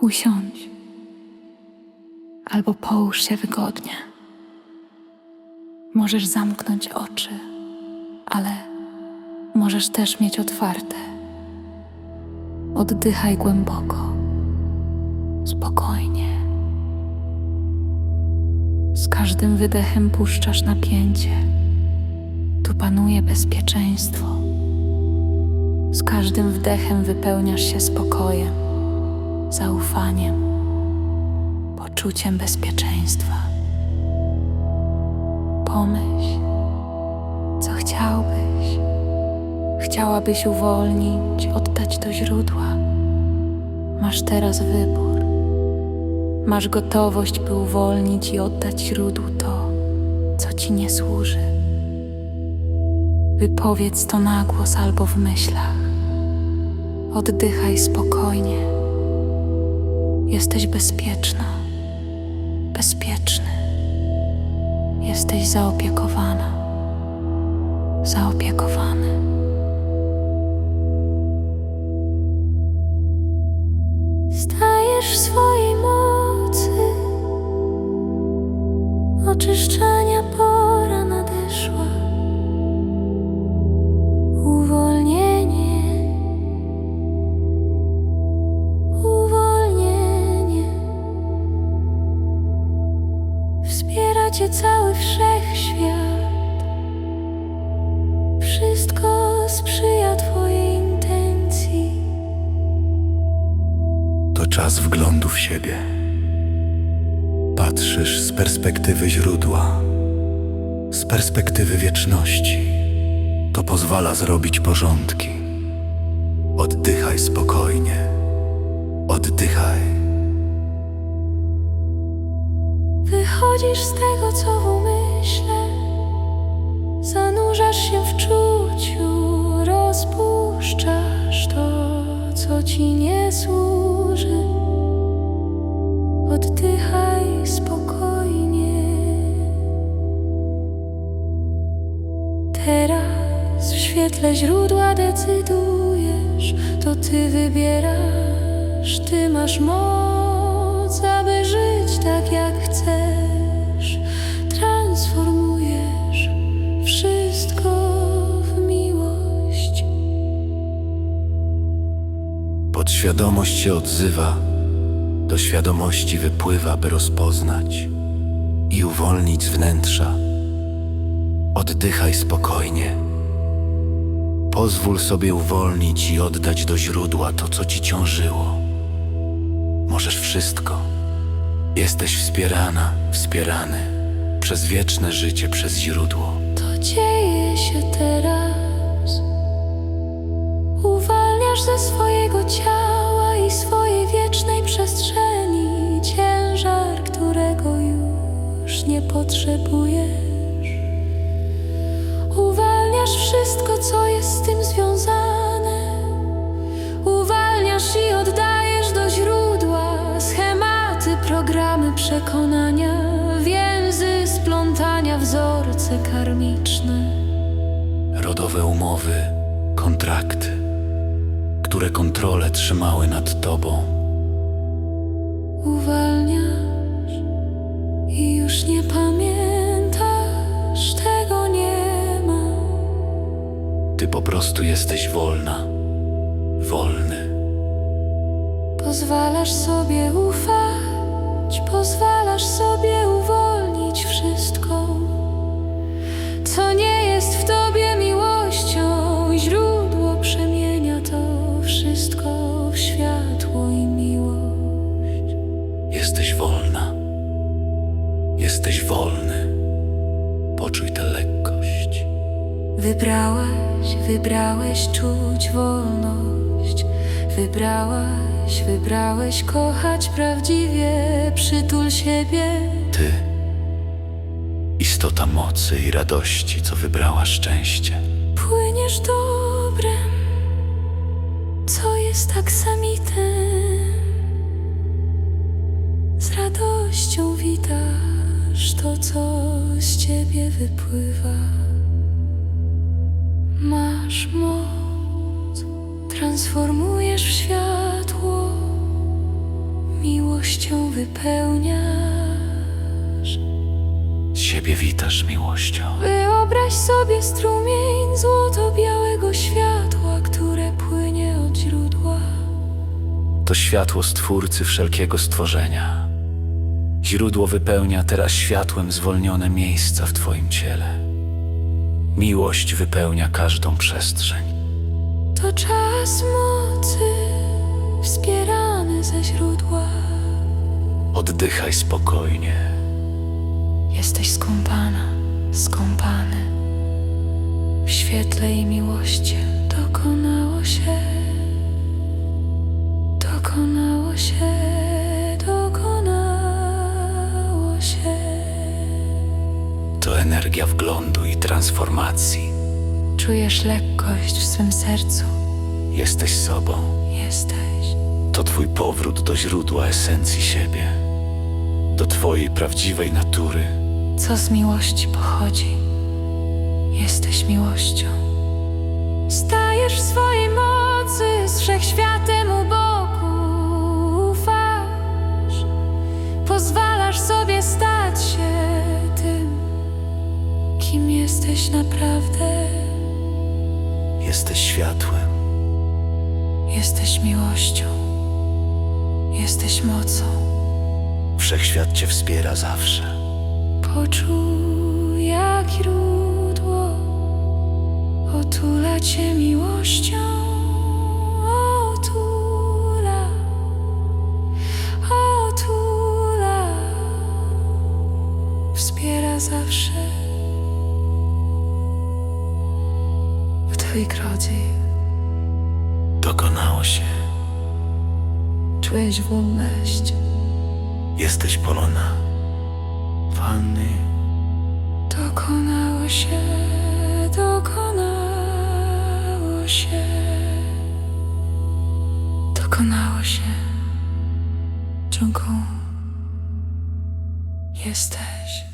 Usiądź albo połóż się wygodnie. Możesz zamknąć oczy, ale możesz też mieć otwarte. Oddychaj głęboko, spokojnie. Z każdym wydechem puszczasz napięcie. Tu panuje bezpieczeństwo. Z każdym wdechem wypełniasz się spokojem, zaufaniem, poczuciem bezpieczeństwa. Pomyśl, co chciałbyś. Chciałabyś uwolnić, oddać do źródła. Masz teraz wybór. Masz gotowość, by uwolnić i oddać źródłu to, co ci nie służy. Wypowiedz to na głos albo w myślach. Oddychaj spokojnie. Jesteś bezpieczna, bezpieczny. Jesteś zaopiekowana, zaopiekowany. Czas wglądu w siebie. Patrzysz z perspektywy źródła, z perspektywy wieczności. To pozwala zrobić porządki. Oddychaj spokojnie. Oddychaj. Wychodzisz z tego, co w umyśle, zanurzasz się w czuciu, rozpuszczasz to, co ci nie służy. Oddychaj spokojnie. Teraz w świetle źródła decydujesz, to ty wybierasz, ty masz moc, aby żyć Podświadomość się odzywa, do świadomości wypływa, by rozpoznać i uwolnić z wnętrza. Oddychaj spokojnie. Pozwól sobie uwolnić i oddać do źródła to, co ci ciążyło. Możesz wszystko. Jesteś wspierana, wspierany przez wieczne życie, przez źródło. To dzieje się teraz. Uwalniasz ze swojego ciała i swojej wiecznej przestrzeni ciężar, którego już nie potrzebujesz. Uwalniasz wszystko, co jest z tym związane. Uwalniasz i oddajesz do źródła schematy, programy przekonania, więzy splątania, wzorce karmiczne. Rodowe umowy, kontrakty, które kontrolę trzymały nad tobą. Uwalniasz i już nie pamiętasz, tego nie ma. Ty po prostu jesteś wolna, wolny. Pozwalasz sobie ufać, pozwalasz sobie uwolnić czuć wolność. Wybrałaś, wybrałeś kochać prawdziwie. Przytul siebie. Ty, istota mocy i radości, co wybrała szczęście. Płyniesz dobrem, co jest aksamitem. Z radością witasz to, co z ciebie wypływa. Masz moc, transformujesz w światło, miłością wypełniasz. Siebie witasz miłością. Wyobraź sobie strumień złoto-białego światła, które płynie od źródła. To światło Stwórcy wszelkiego stworzenia. Źródło wypełnia teraz światłem zwolnione miejsca w Twoim ciele. Miłość wypełnia każdą przestrzeń. To czas mocy, wspierany ze źródła. Oddychaj spokojnie. Jesteś skąpana, skąpany w świetle i miłości. Dokonało energia wglądu i transformacji. Czujesz lekkość w swym sercu. Jesteś sobą. Jesteś. To Twój powrót do źródła esencji siebie, do Twojej prawdziwej natury. Co z miłości pochodzi? Jesteś miłością. Stajesz w swojej mocy z wszechświatem u boku. Ufasz, pozwalasz sobie stać jesteś naprawdę. Jesteś światłem. Jesteś miłością. Jesteś mocą. Wszechświat Cię wspiera zawsze. Poczuj, jak źródło otula cię miłością. Otula, otula, wspiera zawsze. W Twojej drodze Dokonało się. czujesz wolność. Jesteś polona. Panny. Dokonało się, dokonało się. Dokonało się. Dżunku. Jesteś.